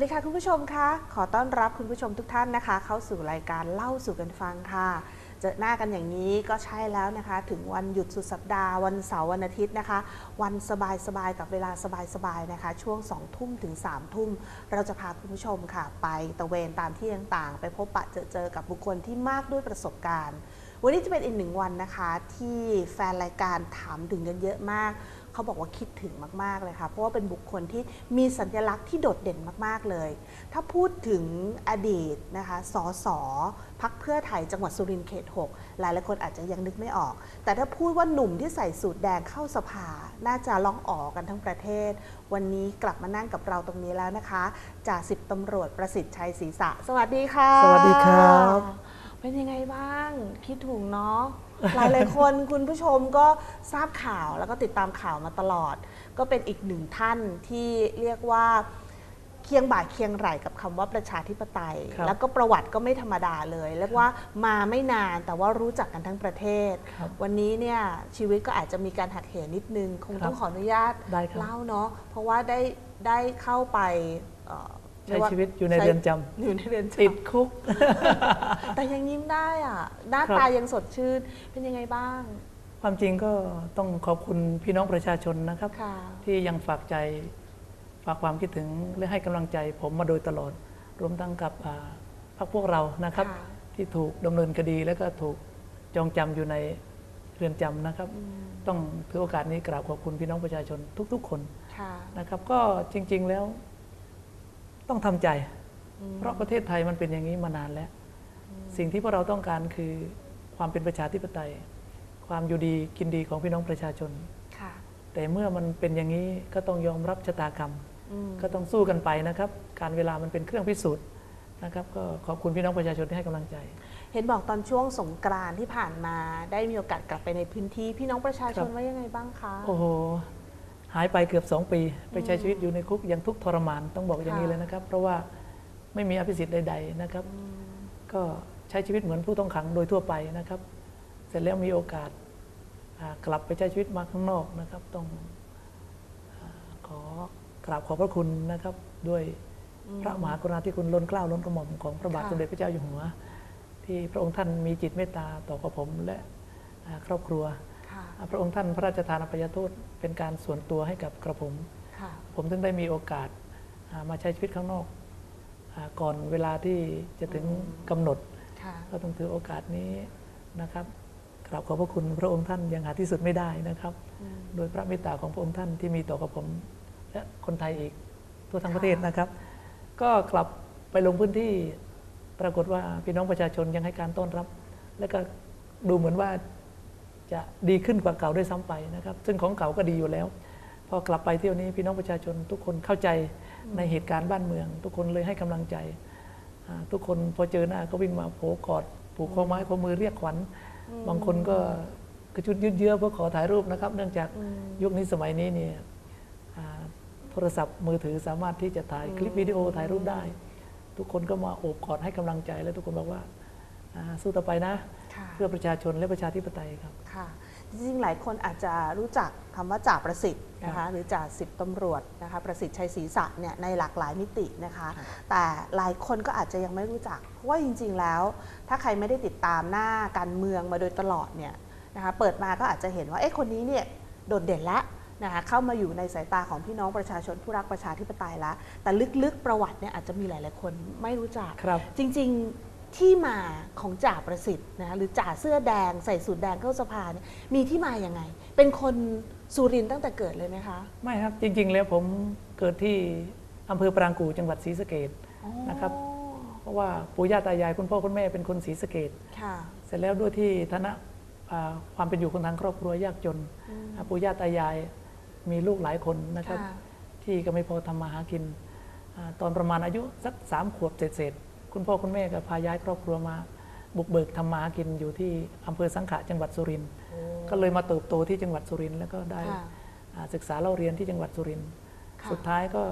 สวัสดีค่ะคุณผู้ชมคะขอต้อนรับคุณผู้ชมทุกท่านนะคะ เข้าสู่รายการเล่าสู่กันฟังค่ะ เจอหน้ากันอย่างนี้ก็ใช่แล้วนะคะ ถึงวันหยุดสุดสัปดาห์วันเสาร์วันอาทิตย์นะคะ วันสบายๆกับเวลาสบายๆนะคะ ช่วง2องทุ่มถึง3ามทุ่ม เราจะพาคุณผู้ชมค่ะ ไปตะเวนตามที่ต่างๆ ไปพบปะเจอเจอกับบุคคลที่มากด้วยประสบการณ์ วันนี้จะเป็นอีกหนึ่งวันนะคะ ที่แฟนรายการถามถึงกันเยอะมาก เขาบอกว่าคิดถึงมาก ๆ เลยค่ะ เพราะว่าเป็นบุคคลที่มีสัญลักษณ์ที่โดดเด่นมาก ๆ เลย ถ้าพูดถึงอดีตนะคะ สส พักเพื่อไทยจังหวัดสุรินทร์เขต 6 หลายหลายคนอาจจะยังนึกไม่ออก แต่ถ้าพูดว่าหนุ่มที่ใส่สูทแดงเข้าสภา น่าจะร้องอ๋อกันทั้งประเทศ วันนี้กลับมานั่งกับเราตรงนี้แล้วนะคะจ่าสิบตำรวจประสิทธิ์ชัยศรีษะ สวัสดีค่ะ สวัสดีครับ เป็นยังไงบ้างคิดถูกเนาะหลายหลายๆคนคุณผู้ชมก็ทราบข่าวแล้วก็ติดตามข่าวมาตลอด ก็เป็นอีกหนึ่งท่านที่เรียกว่าเคียงบ่าเคียงไหลกับคำว่าประชาธิปไตยครับแล้วก็ประวัติก็ไม่ธรรมดาเลยเรียกว่ามาไม่นานแต่ว่ารู้จักกันทั้งประเทศครับวันนี้เนี่ยชีวิตก็อาจจะมีการหักเหนิดนึง คงต้องครับขออนุญาตได้ครับเล่าเนาะเพราะว่าได้ได้เข้าไปเอ่อใช้ชีวิตอยู่ในเรือนจำอยู่ในเรือนจำติดคุก แต่ยังยิ้มได้อะหน้าครับตายังสดชื่นเป็นยังไงบ้าง ความจริงก็ต้องขอบคุณพี่น้องประชาชนนะครับค่ะที่ยังฝากใจฝากความคิดถึงและให้กำลังใจผมมาโดยตลอด รวมทั้งกับอ่าพรรคพวกเรานะครับค่ะที่ถูกดำเนินคดีแล้วก็ถูกจองจำอยู่ในเรือนจำนะครับ ต้องถือโอกาสนี้กราบขอบคุณพี่น้องประชาชนทุก ๆ คนค่ะนะครับ ก็จริง ๆ แล้ว ต้องทำใจอืมเพราะประเทศไทยมันเป็นอย่างนี้มานานแล้ว สิ่งที่พวกเราต้องการคือความเป็นประชาธิปไตย ความอยู่ดีกินดีของพี่น้องประชาชนค่ะแต่เมื่อมันเป็นอย่างนี้ก็ต้องยอมรับชะตากรรมอืมก็ต้องสู้กันไปนะครับ การเวลามันเป็นเครื่องพิสูจน์นะครับก็ขอบคุณพี่น้องประชาชนที่ให้กำลังใจ เห็นบอกตอนช่วงสงกรานต์ที่ผ่านมา ได้มีโอกาสกลับไปในพื้นที่พี่น้องประชาชนครับว่ายังไงบ้างคะ โอ้โห หายไปเกือบ 2 ปี ไปใช้ชีวิตอยู่ในคุกอย่างทุกข์ทรมานต้องบอกอย่างนี้ค่ะเลยนะครับ เพราะว่าไม่มีอภิสิทธิ์ใด ๆนะครับอืมก็ใช้ชีวิตเหมือนผู้ต้องขังโดยทั่วไปนะครับ เสร็จแล้วมีโอกาสอ่ากลับไปใช้ชีวิตมาข้างนอกนะครับ ต้องอาขอกราบขอบพระคุณนะครับ ด้วยพระมหากรุณาธิคุณล้นเกล้าล้นกระหม่อมของพระบาทค่ะสมเด็จพระเจ้าอยู่หัว ที่พระองค์ท่านมีจิตเมตตาต่อกับผมและอ่าครอบครัวค่ะอ่า พระองค์ท่านพระราชทานอภัยโทษเป็นการส่วนตัวให้กับกระผมค่ะผมถึงได้มีโอกาสอ่ามาใช้ชีวิตข้างนอกอาก่อนเวลาที่จะถึงกำหนดค่ะก็ต้องถือโอกาสนี้นะครับกราบขอบพระคุณพระองค์ท่านยังหาที่สุดไม่ได้นะครับอืมโดยพระเมตตาของพระองค์ท่านที่มีต่อกับผม และคนไทยอีกทั่วทั้งประเทศนะครับ ก็กลับไปลงพื้นที่ปรากฏว่าพี่น้องประชาชนยังให้การต้อนรับ และก็ดูเหมือนว่า จะดีขึ้นกว่าเก่าด้วยซ้ำไปนะครับ ซึ่งของเก่าก็ดีอยู่แล้ว พอกลับไปเที่ยวนี้พี่น้องประชาชนทุกคนเข้าใจในเหตุการณ์บ้านเมือง ทุกคนเลยให้กำลังใจอ่าทุกคนพอเจอหน้าก็วิ่งมาโผกอดผูกข้อไม้ข้อมือเรียกขวัญบางคนก็กระชุดยืดเยื้อเพื่อขอถ่ายรูปนะครับ เนื่องจากอืมยุคนี้สมัยนี้เนี่ยอ่าโทรศัพท์มือถือสามารถที่จะถ่ายคลิปวิดีโอถ่ายรูปได้ ทุกคนก็มาโอบกอดให้กำลังใจ และทุกคนบอกว่าอ่าสู้ต่อไปนะค่ะ เพื่อประชาชนและประชาธิปไตยครับค่ะจริงๆหลายคนอาจจะรู้จักคำว่าจ่าประสิทธิ์นะครัคะบหรือจ่าสิบตำรวจนะคะประสิทธิ์ชัยศรีษะเนี่ยในหลากหลายมิตินะคะครับแต่หลายคนก็อาจจะยังไม่รู้จัก เพราะว่าจริง ๆ แล้ว ถ้าใครไม่ได้ติดตามหน้าการเมืองมาโดยตลอดเนี่ยนะคะเปิดมาก็อาจจะเห็นว่าเอ๊ะคนนี้เนี่ยโดดเด่นแล้วนะคะเข้ามาอยู่ในสายตาของพี่น้องประชาชนผู้รักประชาธิปไตยแล้วแต่ลึกๆประวัติเนี่ยอาจจะมีหลาย ๆ คนไม่รู้จักครับจริง ๆ ที่มาของจ่าประสิทธิ์นะหรือจ่าเสื้อแดงใส่สูทแดงเข้าสภาเนี่ยมีที่มาอย่างไง เป็นคนสุรินทร์ตั้งแต่เกิดเลยไหมคะ ไม่ครับจริง ๆ แล้วผมเกิดที่อำเภอปรางกูจังหวัดศรีสะเกดนะครับ เพราะว่าปู่ย่าตายายคุณพ่อคุณแม่เป็นคนศรีสะเกดค่ะ เสร็จแล้วด้วยที่ฐานะอ่าความเป็นอยู่ของทางครอบครัวยากจนอืมอ่าปู่ย่าตายายมีลูกหลายคนนะครับ ค่ะ ที่ก็ไม่พอทำมาหากินอาตอนประมาณอายุสักสามขวบเศษๆ คุณพ่อคุณแม่ก็พาย้ายครอบครัวมา บุกเบิกทำมาหากินอยู่ที่อำเภอสังขะจังหวัดสุรินทร์ก็เลยมาเติบโตที่จังหวัดสุรินทร์แล้วก็ได้ค่ะอ่าศึกษาเล่าเรียนที่จังหวัดสุรินทร์ค่ะ สุดท้ายก็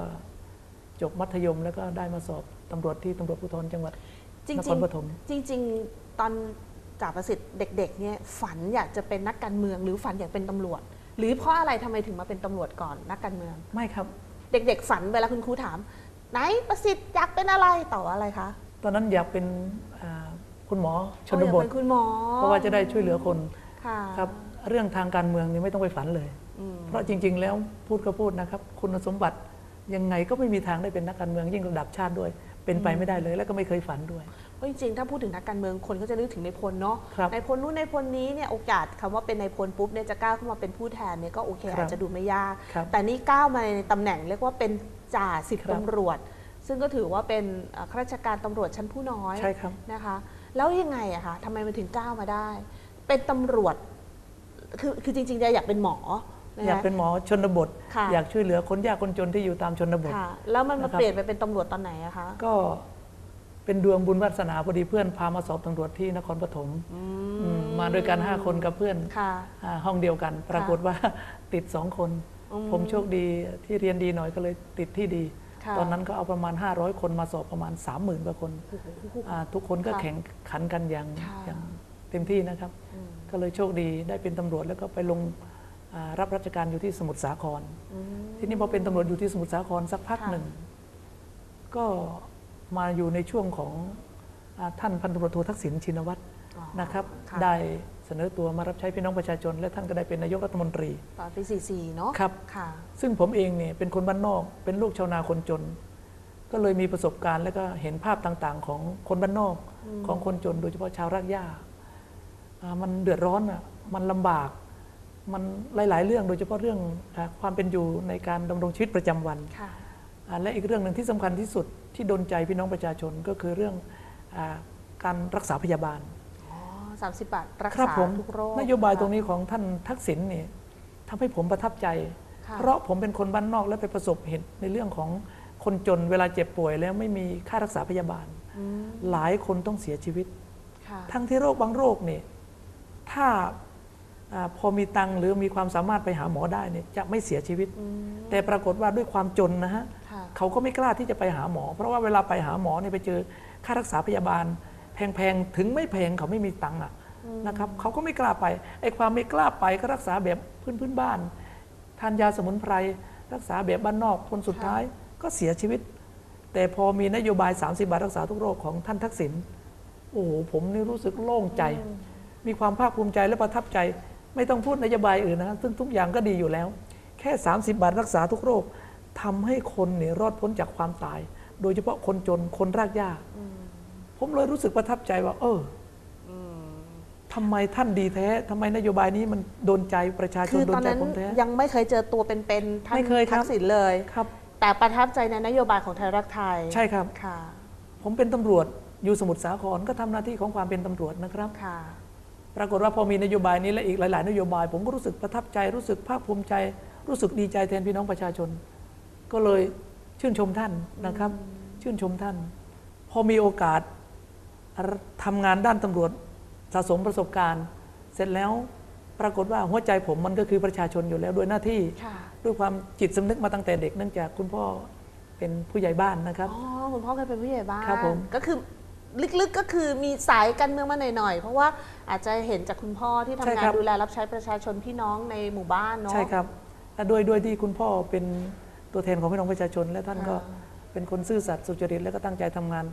จบมัธยมแล้วก็ได้มาสอบตำรวจที่ตำรวจภูธรจังหวัดจรินงครปฐม ๆจริง ๆ ตอนจ่าประสิทธิ์เด็ก ๆ เนี่ยฝันอยากจะเป็นนักการเมือง หรือฝันอยากเป็นตำรวจ หรือเพราะอะไรทำไมถึงมาเป็นตำรวจก่อนนักการเมือง ไม่ครับ เด็ก ๆ ฝันเวลาคุณครูถาม ไหนประสิทธิ์อยากเป็นอะไรตอบว่าอะไรคะ ตอนนั้นอยากเป็นอ่าคุณหมอชนอ๋ออยากบทเป็นคุณหมอเพราะว่าจะได้ช่วยเหลือคนค่ะครับเรื่องทางการเมืองนี่ไม่ต้องไปฝันเลยอืมเพราะจริง ๆ แล้วพูดก็พูดนะครับ คุณสมบัติยังไงก็ไม่มีทางได้เป็นนักการเมืองยิ่งระดับชาติด้วย เป็นไปไม่ได้เลยแล้วก็ไม่เคยฝันด้วยเพราะจริงๆ ถ้าพูดถึงนักการเมืองคนก็จะนึกถึงในายพลเนาะครับในายพลนู้นในายพลนี้เนี่ยโอกาสคำว่าเป็นในายพลปุ๊บเนี่ยจะก้าวเข้ามาเป็นผู้แทนเนี่ยก็โอเคครับอาจจะดูไม่ยากครับแต่นี่ก้าวมาในตำแหน่งเรียกว่าเป็นจ่าสิบครับตำรวจ ซึ่งก็ถือว่าเป็นเอ่อข้าราชการตำรวจชั้นผู้น้อยใช่ครับนะคะ แล้วยังไงอะคะทำไมมันถึงก้าวมาได้ เป็นตำรวจคือคือจริงๆจะอยากเป็นหมอนะคะอยากเป็นหมอชนบทค่ะอยากช่วยเหลือคนยากคนจนที่อยู่ตามชนบทค่ะแล้วมันมานะครับเปลี่ยนไปเป็นตำรวจตอนไหนอะคะก็เป็นดวงบุญวาสนาพอดีเพื่อนพามาสอบตำรวจที่นครปฐมอืมมาด้วยกันห้าคนกับเพื่อนค่ะอ่าห้องเดียวกัน ปรากฏว่าติดสองคนอืมผมโชคดีที่เรียนดีหน่อยก็เลยติดที่ดีค่ะ ตอนนั้นก็เอาประมาณ 500 คนมาสอบประมาณ 30,000กว่าคนอ่าทุกคนก็ค่ะแข่งขันกันอย่างค่ะอย่างเต็มที่นะครับอืมก็เลยโชคดีได้เป็นตำรวจแล้วก็ไปลงอ่ารับราชการอยู่ที่สมุทรสาครอืมทีนี้พอเป็นตำรวจอยู่ที่สมุทรสาครสักพักค่ะหนึ่ง ก็มาอยู่ในช่วงของอาท่านพันตำรวจโททักษิณชินวัตรอ๋อนะครับค่ะได้ เสนอตัวมารับใช้พี่น้องประชาชน และท่านก็ได้เป็นนายกรัฐมนตรีตอนปี44เนาะครับค่ะซึ่งผมเองเนี่ยเป็นคนบ้านนอก เป็นลูกชาวนาคนจน ก็เลยมีประสบการณ์และก็เห็นภาพต่างๆ ของคนบ้านนอกของคนจน โดยเฉพาะชาวรากหญ้าอ่ามันเดือดร้อนอะมันลำบากมันหลาย ๆ เรื่องโดยเฉพาะเรื่องอาความเป็นอยู่ในการดำรงชีวิตประจำวันค่ะอ่าและอีกเรื่องหนึ่งที่สำคัญที่สุดที่โดนใจพี่น้องประชาชนก็คือเรื่องอาการรักษาพยาบาลอ๋อ 30 บาท รักครับษาผมทุกโรคนโยบายตรงค่ะนี้ของท่านทักษิณเนี่ยทำให้ผมประทับใจ ค่ะเพราะผมเป็นคนบ้านนอกและไปประสบเห็นในเรื่องของคนจนเวลาเจ็บป่วยแล้วไม่มีค่ารักษาพยาบาล อืมหลายคนต้องเสียชีวิต ค่ะทั้งที่โรคบางโรคเนี่ยถ้าอาพอมีตังค์หรือมีความสามารถไปหาหมอได้เนี่ยจะไม่เสียชีวิต อืมแต่ปรากฏว่าด้วยความจนนะฮะ ค่ะ เขาก็ไม่กล้าที่จะไปหาหมอ เพราะว่าเวลาไปหาหมอเนี่ยไปเจอค่ารักษาพยาบาล แพงๆ ถึงไม่แพงเขาไม่มีตังค์อะนะครับเขาก็ไม่กล้าไปไอ้ความไม่กล้าไปก็รักษาแบบพื้นพื้นๆบ้านทานยาสมุนไพร รักษาแบบบ้านนอกคนสุดท้ายก็เสียชีวิต แต่พอมีนโยบาย 30 บาทรักษาทุกโรคของท่านทักษิณโอ้โหผมนี่รู้สึกโล่งใจ มีความภาคภูมิใจและประทับใจ ไม่ต้องพูดนโยบายอื่นนะซึ่งทุกอย่างก็ดีอยู่แล้ว แค่ 30 บาทรักษาทุกโรคทำให้คนเนี่ยรอดพ้นจากความตาย โดยเฉพาะคนจนคนรากหญ้า ผมเลยรู้สึกประทับใจว่าเอออทำไมท่านดีแท้ทำไมนโยบายนี้มันโดนใจประชาชคืนอโดตอนนใจนั้นผมแท้ยังไม่เคยเจอตัวเป็นๆท่านไม่เคยครับทักษิณเลยครับ แต่ประทับใจในนโยบายของไทยรักไทย ใช่ครับค่ะ ผมเป็นตำรวจอยู่สมุทรสาครก็ทำหน้าที่ของความเป็นตำรวจนะครับค่ะ ปรากฏว่าพอมีนโยบายนี้และอีกหลาย ๆ นโยบาย ผมก็รู้สึกประทับใจ รู้สึกภาคภูมิใจ รู้สึกดีใจแทนพี่น้องประชาชน ก็เลยชื่นชมท่านนะครับ ชื่นชมท่าน พอมีโอกาส ทำงานด้านตำรวจสะสมประสบการณ์ เสร็จแล้วปรากฏว่าหัวใจผมมันก็คือประชาชนอยู่แล้วโดยหน้าที่ค่ะด้วยความจิตสำนึกมาตั้งแต่เด็กเนื่องจากคุณพ่อเป็นผู้ใหญ่บ้านนะครับอ๋อคุณพ่อเคยเป็นผู้ใหญ่บ้านครับผมก็คือลึกๆก็คือมีสายการเมืองมาหน่อยๆเพราะว่าอาจจะเห็นจากคุณพ่อที่ทำใช่งาครันบดูแลรับใช้ประชาชนพี่น้องในหมู่บ้านเนาะใช่ครับและด้วยด้วยที่คุณพ่อเป็นตัวแทนของพี่น้องประชาชน และท่านก็ค่ะเป็นคนซื่อสัตย์สุจริตและก็ตั้งใจทำงาน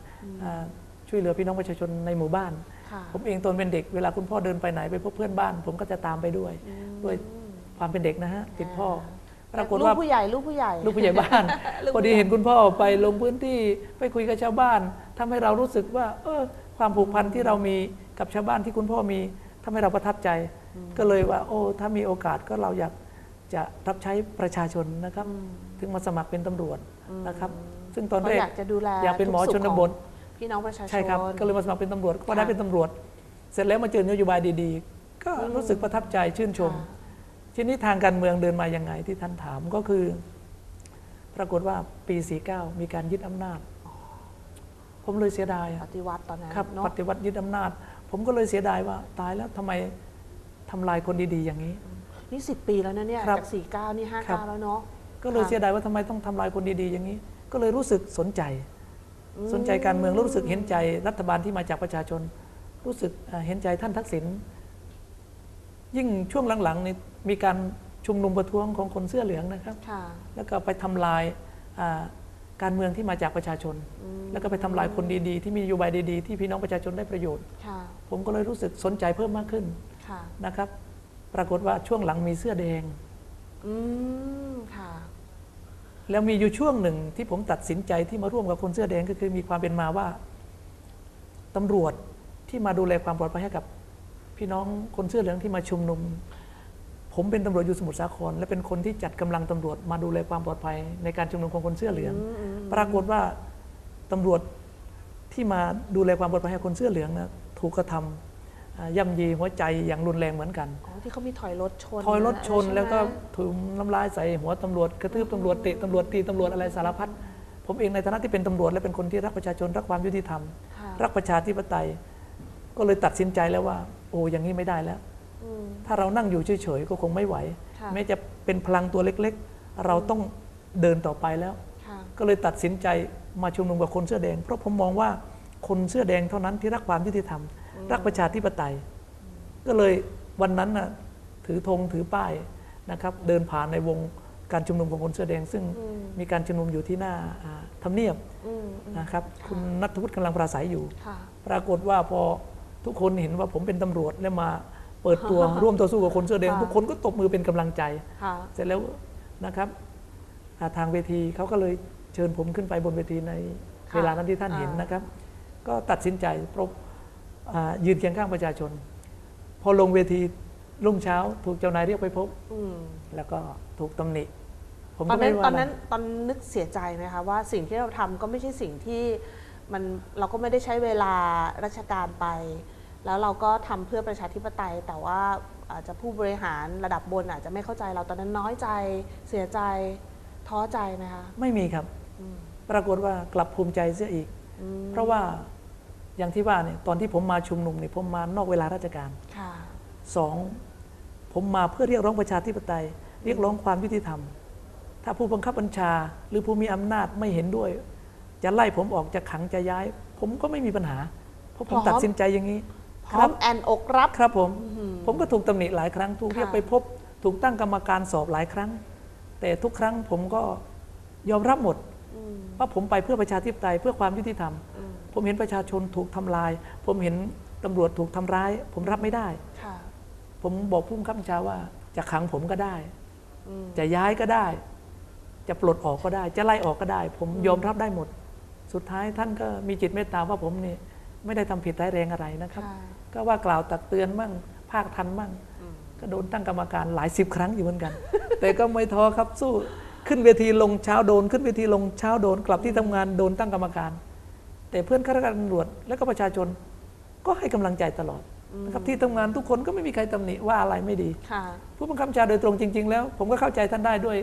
อ่า ช่วยเหลือพี่น้องประชาชนในหมู่บ้านค่ะผมเองตอนเป็นเด็กเวลาคุณพ่อเดินไปไหนไปพบเพื่อนบ้าน ผมก็จะตามไปด้วย ด้วยความเป็นเด็กนะฮะติดพ่อปรากฏว่าลูกผู้ใหญ่ลูกผู้ใหญ่ลูกผู้ใหญ่บ้านลูกพอดีเห็นคุณพ่อไปลงพื้นที่ไปคุยกับชาวบ้านทำให้เรารู้สึกว่า เออความผูกพันที่เรามีกับชาวบ้านที่คุณพ่อมีทำให้เราประทับใจ ก็เลยว่า โอ้ถ้ามีโอกาสก็เราอยากจะรับใช้ประชาชนนะครับ ถึงมาสมัครเป็นตำรวจนะครับ ซึ่งตอนเพแรราะกอยากจะดูแลอยากเป็นหมอทุชสุขนของบท พี่น้องประชาชน ใช่ครับ ก็เลยมาสมัครเป็นตำรวจก็ได้ค่ะเป็นตำรวจ เสร็จแล้วมาเจอนโยบายดีๆ ก็รู้สึกประทับใจชื่นชมค่ะทีนี้ทางการเมืองเดินมายังไงที่ท่านถามก็คือ ปรากฏว่าปี 49 มีการยึดอำนาจ ผมเลยเสียดายอะปฏิวัติตอนนั้นครับเนาะปฏิวัติยึดอำนาจ ผมก็เลยเสียดายว่า ตายแล้วทำไมทำลายคนดีๆ อย่างนี้นี่สิปีแล้วนะเนี่ยครับจากสี่เก้านี่ห้าครับเก้าแล้วเนาะก็เลยค่ะเสียดายว่าทำไมต้องทำลายคนดีๆ อย่างนี้ ก็เลยรู้สึกสนใจ สนใจการเมืองแล้วรู้สึกเห็นใจรัฐบาลที่มาจากประชาชน รู้สึกอ่าเห็นใจท่านทักษิณยิ่งช่วงหลังๆนี่มีการชุมนุมประท้วงของคนเสื้อเหลืองนะครับค่ะแล้วก็ไปทำลายอ่าการเมืองที่มาจากประชาชน แล้วก็ไปทำลายคนดีๆ ที่มีนโยบายดีๆ ที่พี่น้องประชาชนได้ประโยชน์ค่ะผมก็เลยรู้สึกสนใจเพิ่มมากขึ้นค่ะนะครับ ปรากฏว่าช่วงหลังมีเสื้อแดงอืมค่ะ แล้วมีอยู่ช่วงหนึ่งที่ผมตัดสินใจที่มาร่วมกับคนเสื้อแดงก็คือมีความเป็นมาว่าตำรวจที่มาดูแลความปลอดภัยให้กับ พี่น้องคนเสื้อเหลืองที่มาชุมนุม ผมเป็นตำรวจอยู่สมุทรสาคร และเป็นคนที่จัดกำลังตำรวจมาดูแลความปลอดภัยในการชุมนุมของคนเสื้อเหลือง ปรากฏว่าตำรวจที่มาดูแลความปลอดภัยให้คนเสื้อเหลืองนะถูกกระทำอ่า ย่ำยีหัวใจอย่างรุนแรงเหมือนกันอ๋อที่เขามีถอยรถชนถอยรถชนใไหมแล้วก็ถุงน้ำลายใส่หัวตำรวจกระทืบตำรวจเตะตำรวจตีตำรวจอะไรสารพัดผมเองในฐานะที่เป็นตำรวจและเป็นคนที่รักประชาชนรักความยุติธรรมค่ะรักประชาธิปไตย ก็เลยตัดสินใจแล้วว่า โอ้อย่างนี้ไม่ได้แล้วอืมถ้าเรานั่งอยู่เฉยๆก็คงไม่ไหวค่ะแม้จะเป็นพลังตัวเล็กๆ เราต้องเดินต่อไปแล้วค่ะก็เลยตัดสินใจมาชุมนุมกับคนเสื้อแดง เพราะผมมองว่าคนเสื้อแดงเท่านั้นที่รักความยุติธรรม รักประชาธิปไตย ก็เลยวันนั้นน่ะถือธงถือป้ายนะครับ เดินผ่านในวงการชุมนุมของคนเสื้อแดง ซึ่งอืมมีการชุมนุมอยู่ที่หน้าอ่าทำเนียบอืมอืมนะครับ คุณนัทวุฒิกำลังปราศัยอยู่ค่ะปรากฏว่าพอทุกคนเห็นว่าผมเป็นตำรวจและมาเปิดตัวร่วมต่อสู้กับคนเสื้อแดงค่ะทุกคนก็ตบมือเป็นกำลังใจค่ะเสร็จแล้วนะครับอ่าทางเวทีเขาก็เลยเชิญผมขึ้นไปบนเวทีในค่ะเวลานั้นที่ท่านเห็นอ่านนะครับ ก็ตัดสินใจเพราะอ่า ยืนเคียงข้างประชาชน พอลงเวทีรุ่งเช้า ถูกเจ้านายเรียกไปพบอืมแล้วก็ถูกตำหนิผมตอก็นไม่นั้นว่าตอนอะไรนั้นตอนนึกเสียใจไหมคะว่าสิ่งที่เราทำก็ไม่ใช่สิ่งที่มันเราก็ไม่ได้ใช้เวลาราชการไป แล้วเราก็ทำเพื่อประชาธิปไตย แต่ว่าอาจจะผู้บริหารระดับบนอาจจะไม่เข้าใจเราตอนนั้นน้อยใจเสียใจท้อใจไหมคะ ไม่มีครับอืมปรากฏว่ากลับภูมิใจเสียอีกอืมเพราะว่า อย่างที่ว่าเนี่ยตอนที่ผมมาชุมนุมเนี่ยผมมานอกเวลาราชการค่ะสองผมมาเพื่อเรียกร้องประชาธิปไตย เรียกร้องความยุติธรรม ถ้าผู้บังคับบัญชา หรือผู้มีอำนาจไม่เห็นด้วย จะไล่ผมออกจะขังจะย้าย ผมก็ไม่มีปัญหา เพราะผมพร้อมตัดสินใจอย่างนี้พร้อมแอนอกรับครับผม ผมก็ถูกตำหนิหลายครั้งถูกเรียกค่ะไปพบ ถูกตั้งกรรมการสอบหลายครั้ง แต่ทุกครั้งผมก็ยอมรับหมดอืมว่าผมไปเพื่อประชาธิปไตยเพื่อความยุติธรรมอืม ผมเห็นประชาชนถูกทำลาย ผมเห็นตำรวจถูกทำร้าย ผมรับไม่ได้ ค่ะผมบอกผู้บังคับบัญชาว่า จะขังผมก็ได้ อืม จะย้ายก็ได้ จะปลดออกก็ได้ จะไล่ออกก็ได้ ผมยอมรับได้หมด สุดท้ายท่านก็มีจิตเมตตาว่าผมนี่ไม่ได้ทำผิดร้ายแรงอะไรนะครับ ค่ะ ก็ว่ากล่าวตักเตือนมั่งภาคทันมั่งอืมก็โดนตั้งกรรมการหลายสิบครั้งอยู่เหมือนกัน แต่ก็ไม่ท้อครับสู้ขึ้นเวทีลงเช้าโดน ขึ้นเวทีลงเช้าโดนกลับที่ทำงานโดนตั้งกรรมการ แต่เพื่อนข้าราชการตำรวจและก็ประชาชนก็ให้กำลังใจตลอดนะครับที่ทำงานทุกคนก็ไม่มีใครตำหนิว่าอะไรไม่ดีค่ะผู้บังคับบัญชาโดยตรงจริง ๆ แล้ว ผมก็เข้าใจท่านได้ด้วย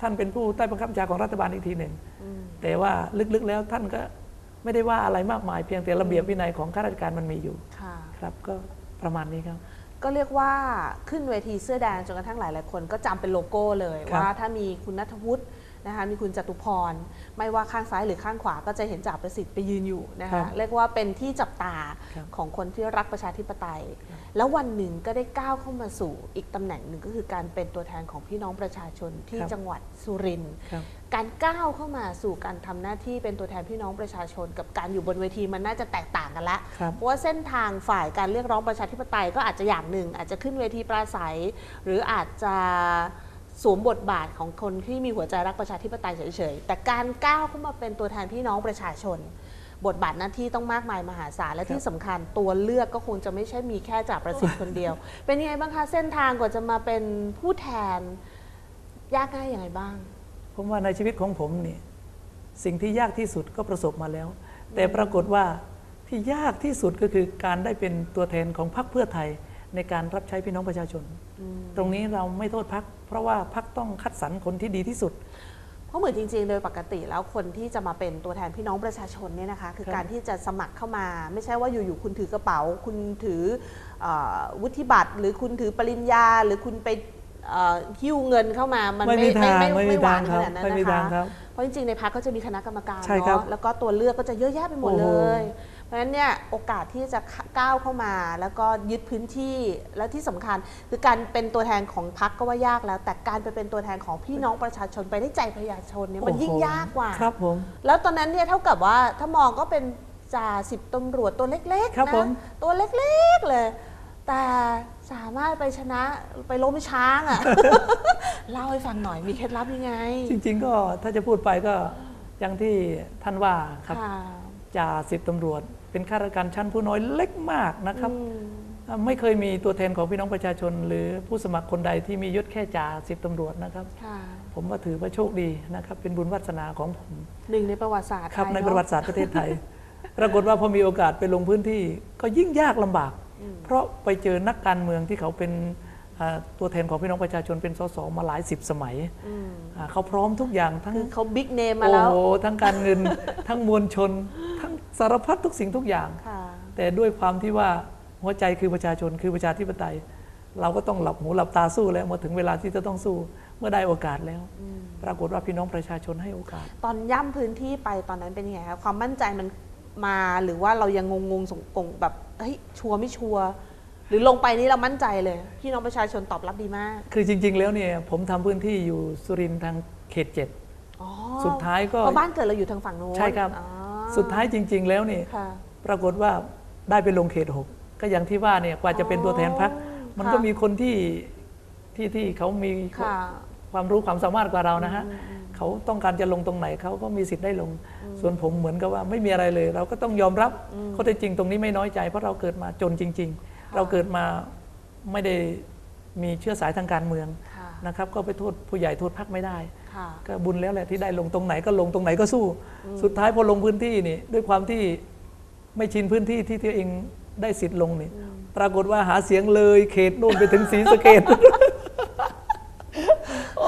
ท่านเป็นผู้ใต้บังคับบัญชาของรัฐบาลอีกทีหนึ่งอืมแต่ว่าลึกๆแล้วท่านก็ไม่ได้ว่าอะไรมากมายเพียงแต่ระเบียบวินัยของข้าราชการมันมีอยู่ค่ะครับก็ประมาณนี้ครับก็เรียกว่าขึ้นเวทีเสื้อแดงจนกระทั่งหลายๆคนก็จำเป็นโลโก้เลยครับว่าถ้ามีคุณนัทวุฒิ นะคะมีคุณจตุพร ไม่ว่าข้างซ้ายหรือข้างขวาก็จะเห็นจ่าประสิทธิ์ไปยืนอยู่นะครัคะบเรียกว่าเป็นที่จับตาครับของคนที่รักประชาธิปไตย แล้ววันหนึ่งก็ได้ก้าวเข้ามาสู่อีกตำแหน่งหนึ่งก็คือการเป็นตัวแทนของพี่น้องประชาชนที่ครับ จังหวัดสุรินทร์ ครับ การก้าวเข้ามาสู่การทำหน้าที่เป็นตัวแทนพี่น้องประชาชน กับการอยู่บนเวทีมันน่าจะแตกต่างกันละ ครับเพราะว่าเส้นทางฝ่ายการเรียกร้องประชาธิปไตยก็อาจจะอย่างหนึ่ง อาจจะขึ้นเวทีปราศัย หรืออาจจะ สวมบทบาทของคนที่มีหัวใจรักประชาธิปไตยเฉยๆ แต่การก้าวเข้ามาเป็นตัวแทนพี่น้องประชาชน บทบาทหน้าที่ต้องมากมายมหาศาล และที่สำคัญตัวเลือกก็คงจะไม่ใช่มีแค่จ่าประสิทธิ์คนเดียว เป็นยังไงบ้างคะเส้นทางกว่าจะมาเป็นผู้แทนยากง่ายยังไงบ้าง ผมว่าในชีวิตของผมนี่สิ่งที่ยากที่สุดก็ประสบมาแล้ว แต่ปรากฏว่าที่ยากที่สุดก็คือการได้เป็นตัวแทนของพรรคเพื่อไทยในการรับใช้พี่น้องประชาชน ตรงนี้เราไม่โทษพรรคเพราะว่าพรรคต้องคัดสรรคนที่ดีที่สุด เพราะเหมือนจริง ๆ โดยปกติแล้วคนที่จะมาเป็นตัวแทนพี่น้องประชาชนเนี่ยนะคะ คือครับการที่จะสมัครเข้ามา ไม่ใช่ว่าอยู่ ๆ คุณถือกระเป๋า คุณถือเออวุฒิบัตร หรือคุณถือปริญญา หรือคุณไปเอ่อหิ้วเงินเข้ามา มันไม่มีทางไม่ไม่มีไม่หวาทางนคขรับนาดนั้นไม่มีนะทางคะครับเพราะจริงๆในพักก็จะมีคณะกรรมการใช่ครับเนาะ แล้วก็ตัวเลือกก็จะเยอะแยะไปหมดโอ้เลโหยเพราะฉะะฉะนั้นเนี่ยโอกาสที่จะก้าวเข้ามา แล้วก็ยึดพื้นที่และที่สำคัญ คือการเป็นตัวแทนของพรรคก็ว่ายากแล้ว แต่การไปเป็นตัวแทนของพี่น้องประชาชนไปได้ใจประชาชนเนี่ยมันยิ่งโอ้โหยากกว่าครับผมแล้วตอนนั้นเนี่ยเท่ากับว่าถ้ามองก็เป็นจ่าสิบตำรวจตัวเล็กๆครับนะผมตัวเล็กๆเลย แต่สามารถไปชนะไปล้มช้างอะ่ะเล่าให้ฟังหน่อยมีเคล็ดลับยังไง จริง ๆ ก็ถ้าจะพูดไปก็อย่างที่ท่านว่าครับค่ะจ่าสิบตำรวจ เป็นข้าราชการชั้นผู้น้อยเล็กมากนะครับอืมอ่าไม่เคยมีตัวแทนของพี่น้องประชาชน หรือผู้สมัครคนใดที่มียศแค่จ่าสิบตำรวจนะครับค่ะผมก็ถือว่าโชคดีนะครับ เป็นบุญวาสนาของผมหนึ่งในประวัติศาสตร์ครับไทยในเนอประวัติศาสตร์ประเทศไทย ปรากฏว่าพอมีโอกาสไปลงพื้นที่ ก็ยิ่งยากลำบาก เพราะไปเจอนักการเมืองที่เขาเป็นอ่า ตัวแทนของพี่น้องประชาชนเป็นสสมาหลายสิบสมัยอืมอ่าเขาพร้อมทุกอย่างทั้งคือเขาบิ๊กเนมมาโอ้แล้วโหทั้งการเงิน ทั้งมวลชน ทั้งสารพัดทุกสิ่งทุกอย่างค่ะแต่ด้วยความที่ว่าหัวใจคือประชาชนคือประชาธิปไตย เราก็ต้องหลับหูหลับตาสู้แล้วมาถึงเวลาที่จะต้องสู้เมื่อได้โอกาสแล้ว ปรากฏว่าพี่น้องประชาชนให้โอกาส ตอนย่ำพื้นที่ไปตอนนั้นเป็นยังไงคะความมั่นใจมันมาหรือว่าเรายังงงๆสงกงแบบเฮ้ยชัวร์ไม่ชัวร์ หรือลงไปนี่เรามั่นใจเลยพี่น้องประชาชนตอบรับดีมาก คือจริง ๆ แล้วเนี่ยผมทำพื้นที่อยู่สุรินทร์ทางเขตเจ็ดอ๋อสุดท้ายก็เพราะบ้านเกิดเราอยู่ทางฝั่งโน้นใช่ครับอ๋อสุดท้ายจริง ๆ แล้วเนี่ยค่ะปรากฏว่าได้ไปลงเขตหกก็อย่างที่ว่าเนี่ยกว่าจะเป็นตัวแทนพรรคมันค่ะก็มีคนที่ที่ที่เขามีค่ะความรู้ความสามารถกว่าเรานะฮะเขาต้องการจะลงตรงไหนเขาก็มีสิทธิ์ได้ลง ส่วนผมเหมือนกับว่าไม่มีอะไรเลย เราก็ต้องยอมรับข้อเท็จจริงตรงนี้ไม่น้อยใจเพราะเราเกิดมาจนจริง ๆ เราเกิดมาไม่ได้มีเชื้อสายทางการเมืองค่ะนะครับ ก็ไปโทษผู้ใหญ่โทษพรรคไม่ได้ค่ะก็บุญแล้วแหละที่ได้ลงตรงไหนก็ลงตรงไหนก็สู้ สุดท้ายพอลงพื้นที่นี่ด้วยความที่ไม่ชินพื้นที่ที่ตัวเองได้สิทธิ์ลงนี่ ปรากฏว่าหาเสียงเลยเขตโน่นไปถึงศรีสะเกด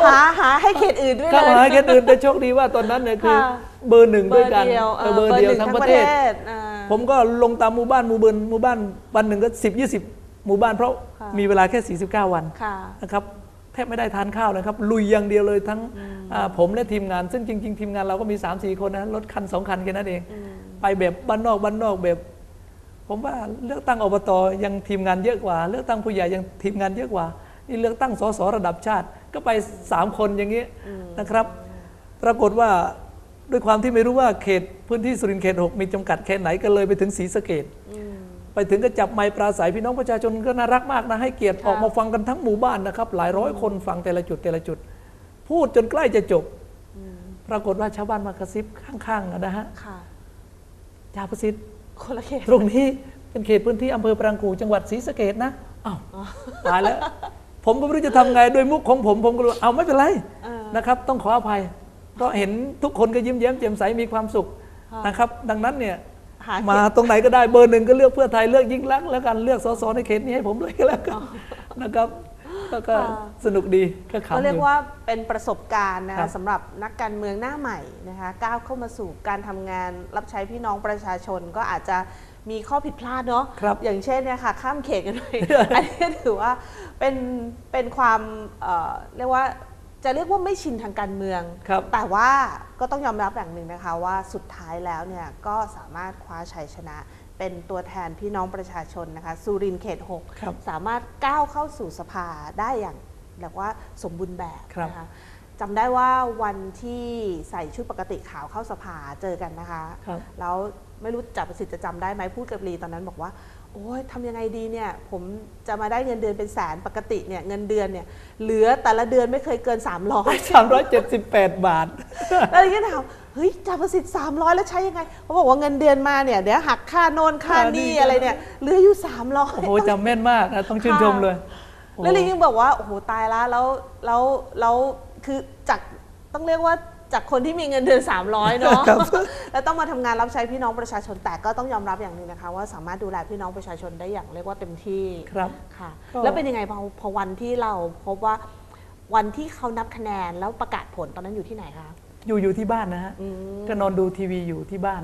หาหาให้เขตอื่นด้วยเข้าเลยหาเขตอื่นแต่โชคดีว่าตอนนั้นเนี่ยคือค่ะเบอร์หนึ่งด้วยกันเบอร์เดียวเออเบอร์เดียวหนึ่ทั้งประเทศอ่า ผมก็ลงตามหมู่บ้านหมู่เบินหมู่บ้านวันหนึ่งก็สิบยี่สิบหมู่บ้านเพราะค่ะมีเวลาแค่ 49 วันค่ะนะครับแทบไม่ได้ทานข้าวเลยครับ ลุยอย่างเดียวเลยทั้งอ่าผมและทีมงาน ซึ่งจริง ๆ ทีมงานเราก็มี 3 4 คนนะรถคัน 2 คันแค่นั้นเอง ไปแบบบ้านนอกบ้านนอกแบบ ผมว่าเลือกตั้งอบตยังทีมงานเยอะกว่า เลือกตั้งผู้ใหญ่ยังทีมงานเยอะกว่านี่เลือกตั้งสสระดับชาติ ก็ไป 3 คนอย่างนี้นะครับ ปรากฏว่า ด้วยความที่ไม่รู้ว่าเขตพื้นที่สุรินทร์เขตหกมีจำกัดแค่ไหนก็เลยไปถึงศรีสะเกดไปถึงก็จับไมค์ปราศัยพี่น้องประชาชนก็น่ารักมากนะให้เกียรติค่ะออกมาฟังกันทั้งหมู่บ้านนะครับ หลายร้อยคนฟังแต่ละจุดแต่ละจุด พูดจนใกล้จะจบปรากฏว่าชาวบ้านมากระซิบข้างๆอะนะฮะค่ะจ่าประสิทธิ์คนละเขตตรงนี้เป็นเขตพื้นที่อำเภอปรางกูจังหวัดศรีสะเกดนะอ้าวตายแล้ว ผมก็ไม่รู้จะทำไงด้วยมุกของผมผมก็รู้เอาไม่เป็นไรเออนะครับ ต้องขออภัย เพราะเห็นทุกคนก็ยิ้มแย้มแจ่มใสมีความสุขค่ะนะครับ ดังนั้นเนี่ยหาเขตมาตรงไหนก็ได้เบอร์หนึ่งก็เลือกเพื่อไทยเลือกยิ่งรักษณ์แล้วกันเลือกสสในเขตนี้ให้ผมด้วยก็แล้วกันนะครับแล้วก็ค่ะสนุกดีก็ขำก็เรียอกยู่ว่าเป็นประสบการณ์นะครัคะบสำหรับนักการเมืองหน้าใหม่นะคะก้าวเข้ามาสู่การทำงานรับใช้พี่น้องประชาชนก็อาจจะมีข้อผิดพลาดเนาะครับอย่างเช่นเนี่ยค่ะ ข้ามเขตกันไปอันนี้ถือว่าเป็นเป็นความเอ่อเรียกว่า จะเรียกว่าไม่ชินทางการเมือง ครับ แต่ว่าก็ต้องยอมรับอย่างหนึ่งนะคะว่าสุดท้ายแล้วเนี่ยก็สามารถคว้าชัยชนะ เป็นตัวแทนพี่น้องประชาชนนะคะสุรินทร์เขต6ครับสามารถก้าวเข้าสู่สภาได้อย่างเรียกว่าสมบูรณ์แบบครับนะคะจำได้ว่าวันที่ใส่ชุดปกติขาวเข้าสภาเจอกันนะคะ ครับ แล้วไม่รู้จับประสิทธิ์จะจำได้ไหมพูดกับลีตอนนั้นบอกว่า โอ้ยทำยังไงดีเนี่ยผมจะมาได้เงินเดือนเป็นแสนปกติเนี่ยเงินเดือนเนี่ยเหลือแต่ละเดือนไม่เคยเกิน 300สามร้อยเจ็ดสิบแปดบาท แล้วอย่างนี้ถามเฮ้ยจ่าประสิทธิ์300 แล้วใช้ยังไงเขาบอกว่าเงินเดือนมาเนี่ยเดี๋ยวหักค่าโน่นค่าค่านี่นี่อะไรเนี่ยเหลืออยู่ 300 โอ้โหจำแม่นมากนะต้องชื่นชมเลยโอ้โหแล้วลิงยังบอกว่าโอ้โหตายละแล้วแล้วแล้วคือจากต้องเรียกว่า จากคนที่มีเงินเดือน 300 เนาะครับแล้วต้องมาทำงานรับใช้พี่น้องประชาชนแต่ก็ต้องยอมรับอย่างหนึ่งนะคะ ว่าสามารถดูแลพี่น้องประชาชนได้อย่างเรียกว่าเต็มที่ครับค่ะก็แล้วเป็นยังไงพอพอวันที่เราพบว่าวันที่เขานับคะแนนแล้วประกาศผลตอนนั้นอยู่ที่ไหนคะอยู่อยู่ที่บ้านนะฮะอืมก็นอนดูทีวีอยู่ที่บ้าน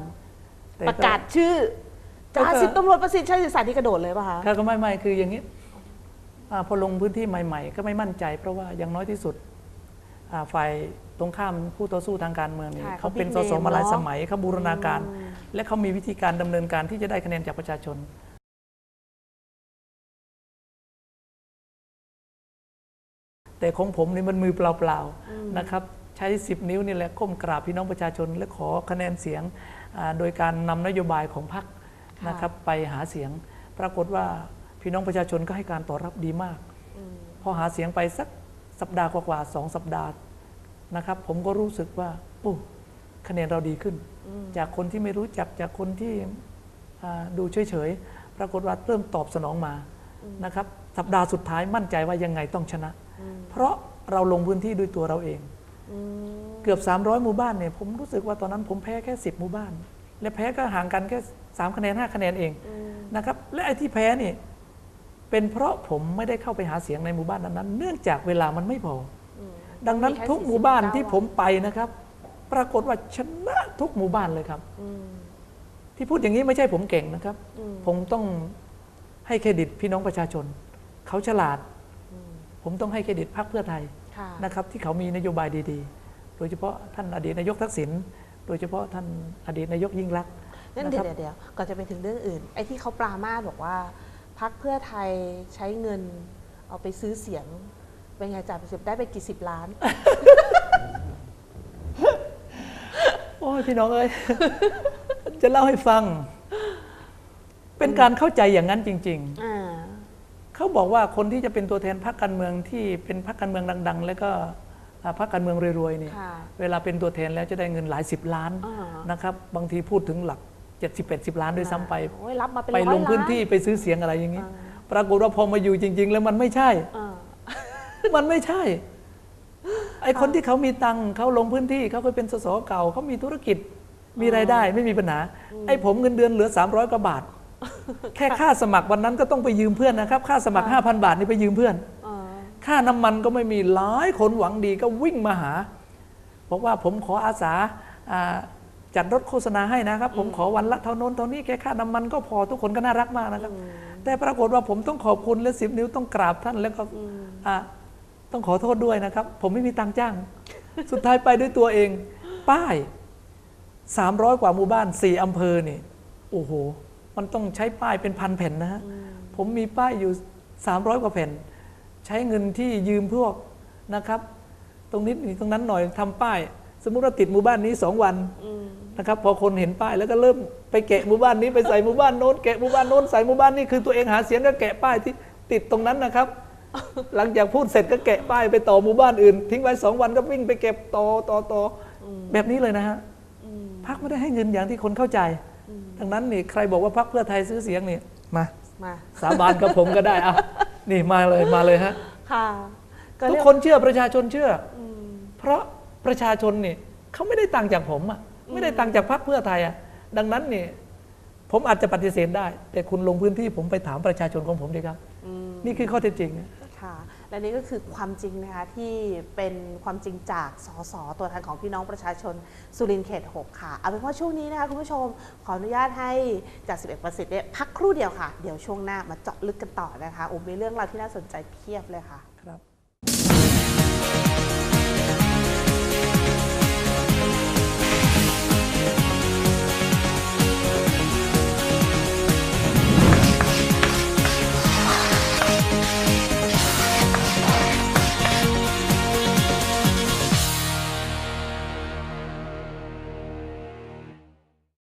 แต่ประกาศชื่อจ่าก็สิบตำรวจประสิทธิ์ชัยสื่อสารที่กระโดดเลยป่ะคะก็ไม่ไม่คืออย่างนี้อาพอลงพื้นที่ใหม่ ๆ ก็ไม่มั่นใจ เพราะว่าอย่างน้อยที่สุดอ่าฝ่าย ตรงข้ามผู้ต่อสู้ทางการเมืองนี่ใช่เขาเป็นเขาส big ส name มาหลายเนอะสมัยเขาบูรณาการ และเขามีวิธีการดำเนินการที่จะได้คะแนนจากประชาชนแต่ของผมนี่มันมือเปล่าๆนะครับ ใช้ 10 นิ้วนี่แหละก้มกราบพี่น้องประชาชน และขอคะแนนเสียงอ่าโดยการนำนโยบายของพรรคนะครับ ไปหาเสียง ปรากฏว่าพี่น้องประชาชนก็ให้การตอบรับดีมาก พอหาเสียงไปสักสัปดาห์กว่าๆสองสัปดาห์ นะครับ ผมก็รู้สึกว่าโอ้คะแนนเราดีขึ้น จากคนที่ไม่รู้จักจากคนที่อ่าดูเฉยๆปรากฏว่าเริ่มตอบสนองมานะครับสัปดาห์สุดท้ายมั่นใจว่ายังไงต้องชนะ เพราะเราลงพื้นที่ด้วยตัวเราเอง เกือบ 300 หมู่บ้านเนี่ยผมรู้สึกว่าตอนนั้นผมแพ้แค่ 10 หมู่บ้าน และแพ้ก็ห่างกันแค่ 3 คะแนน 5 คะแนนเองนะครับและไอ้ที่แพ้นี่เป็นเพราะผมไม่ได้เข้าไปหาเสียงในหมู่บ้านนั้นๆเนื่องจากเวลามันไม่พออ ดังนั้นมีแค่ทุกหมู่บ้าน49ที่ผมไปนะครับ ปรากฏว่าชนะทุกหมู่บ้านเลยครับ ที่พูดอย่างนี้ไม่ใช่ผมเก่งนะครับ ผมต้องให้เครดิตพี่น้องประชาชน เขาฉลาด ผมต้องให้เครดิตพรรคเพื่อไทยค่ะนะครับที่เขามีนโยบายดีๆ โดยเฉพาะท่านอดีตนายกทักษิณโดยเฉพาะท่านอดีตนายกยิ่งรักษณ์นั่นนะเดี๋คยรัวบเดี๋ยวก่อนจะไปถึงเรื่องอื่นไอ้ที่เขาปรามาสบอกว่าพักเพื่อไทยใช้เงินเอาไปซื้อเสียง เป็นไงจ่ายไปสิบได้ไปกี่สิบล้าน โอ้ยพี่น้องเอ้ย จะเล่าให้ฟัง เป็นการเข้าใจอย่างนั้นจริง อ่า ๆ เขาบอกว่าคนที่จะเป็นตัวแทนพรรคการเมืองที่เป็นพรรคการเมืองดัง ๆ แล้วก็อ่าพรรคการเมืองรวยๆเนี่ยค่ะเวลาเป็นตัวแทนแล้วจะได้เงินหลายสิบล้านอ่านะครับ บางทีพูดถึงหลัก70-80ล้านด้วยซ้ำไป โอ้ยรับมาเป็นไปร้อยลงพื้นล้าที่ไปซื้อเสียงอะไรอย่างนี้อ่าปรากฏว่าพอมาอยู่จริง ๆ แล้วมันไม่ใช่อ่า มันไม่ใช่ ไอคนที่เขามีตังค์เขาลงพื้นที่เขาเคยเป็นสสเก่าเขามีธุรกิจมีรายได้ไม่มีปัญหา ไอผมเงินเดือนเหลือ 300กว่าบาท แค่ค่าสมัครวันนั้นก็ต้องไปยืมเพื่อนนะครับ ค่าสมัคร 5,000 บาทนี่ไปยืมเพื่อนอ่าค่าน้ำมันก็ไม่มีหลายคนหวังดีก็วิ่งมาหาบอกว่าผมขออาสาอ่าจัดรถโฆษณาให้นะครับ ผมขอวันละเท่าโน้นเท่านี้แค่ค่าน้ำมันก็พอทุกคนก็น่ารักมากนะครับ แต่ปรากฏว่าผมต้องขอบคุณและสิบนิ้วต้องกราบท่านแล้วก็อ่า ต้องขอโทษด้วยนะครับ ผมไม่มีตังค์จ้าง สุดท้ายไปด้วยตัวเอง ป้าย 300 กว่าหมู่บ้าน 4อำเภอนี่ โอ้โห มันต้องใช้ป้ายเป็นพันแผ่นนะฮะผมมีป้ายอยู่ 300 กว่าแผ่น ใช้เงินที่ยืมพวกนะครับ ตรงนี้ตรงนั้นหน่อยทำป้าย สมมุติว่าติดหมู่บ้านนี้ 2 วันนะครับ พอคนเห็นป้ายแล้วก็เริ่มไปแกะหมู่บ้านนี้ไปใส่หมู่บ้านโน้นแกะหมู่บ้านโน้นใส่หมู่บ้านนี้คือตัวเองหาเสียงก็แกะป้ายที่ติดตรงนั้นนะครับ หลังจากพูดเสร็จก็แกะป้ายไปต่อหมู่บ้านอื่น ทิ้งไว้สองวันก็วิ่งไปเก็บต่อต่อต่ออแบบนี้เลยนะฮะพักไม่ได้ให้เงินอย่างที่คนเข้าใจดังนั้นนี่ใครบอกว่าพักเพื่อไทยซื้อเสียงนี่มามาสาบานกับผมก็ได้อะนี่มาเลยมาเลยฮะค่ะก็ทุกเรียคนเชื่อประชาชนเชื่ออเพราะประชาชนนี่เขาไม่ได้ตังค์จากผมอะไม่ได้ตังค์จากพรรคเพื่อไทยอะดังนั้นนี่ผมอาจจะปฏิเสธได้ แต่คุณลงพื้นที่ผมไปถามประชาชนของผมดีครับ นี่คือข้อเท็จจริง ค่ะ และนี่ก็คือความจริงนะคะที่เป็นความจริงจากสสตัวแทนของพี่น้องประชาชนสุรินทร์เขต 6 ค่ะ เอาเป็นว่าช่วงนี้นะคะคุณผู้ชมขออนุญาตให้จาก 11เประสิทธิ์เนี่ยพักครู่เดียวค่ะ เดี๋ยวช่วงหน้ามาเจาะลึกกันต่อนะคะโอ้มีเรื่องราวที่น่าสนใจเพียบเลยค่ะ